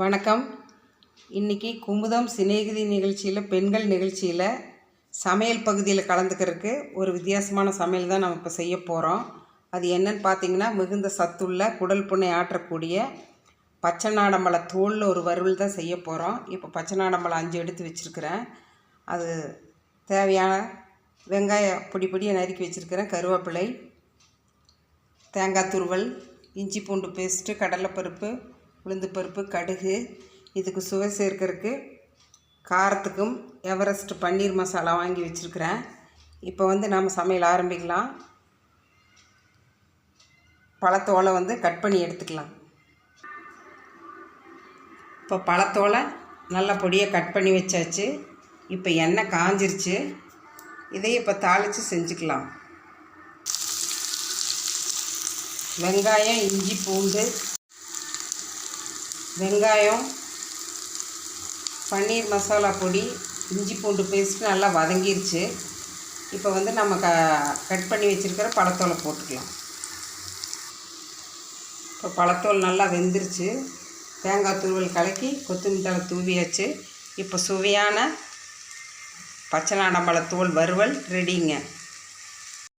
வணக்கம். இன்றைக்கி குமுதம் சிநேகிதி நிகழ்ச்சியில் பெண்கள் நிகழ்ச்சியில் சமையல் பகுதியில் கலந்துக்கிறதுக்கு ஒரு வித்தியாசமான சமையல் தான் நம்ம இப்போ செய்ய போகிறோம் அது என்னன்னு பார்த்தீங்கன்னா மிகுந்த சத்துள்ள குடல் புண்ணை ஆற்றக்கூடிய பச்சை நாடம்பழ தோலில் ஒரு வறுவல் தான் செய்ய போகிறோம் இப்போ பச்சை நாடம்பழம் அஞ்சு எடுத்து வச்சுருக்கிறேன். அது தேவையான வெங்காய பொடி பொடியை நறுக்கி வச்சுருக்கிறேன். கருவேப்பிலை தேங்காய் துருவல் இஞ்சி பூண்டு பேஸ்ட்டு கடலைப்பருப்பு உளுந்து பருப்பு கடுகு இதுக்கு சுவை சேர்க்கறதுக்கு காரத்துக்கும் எவரெஸ்ட் பன்னீர் மசாலா வாங்கி வச்சுருக்கிறேன். இப்போ வந்து நாம் சமையல் ஆரம்பிக்கலாம். பழத்தோலை வந்து கட் பண்ணி எடுத்துக்கலாம். இப்போ பழத்தோலை நல்ல பொடியாக கட் பண்ணி வச்சாச்சு. இப்போ எண்ணெய் காஞ்சிருச்சு. இதையும் இப்போ தாளித்து செஞ்சுக்கலாம். வெங்காயம் இஞ்சி பூண்டு வெங்காயம் பன்னீர் மசாலா பொடி இஞ்சி பூண்டு பேஸ்ட் நல்லா வதங்கிருச்சு. இப்போ வந்து நம்ம க கட் பண்ணி வச்சுருக்கிற பழத்தோலை போட்டுக்கலாம். இப்போ பழத்தோல் நல்லா வெந்துருச்சு. தேங்காய் தூவல் கலக்கி கொத்தமல்லி தழை தூவியாச்சு. இப்போ சுவையான பச்சை நாடம்பழத்தோல் வறுவல் ரெடிங்க.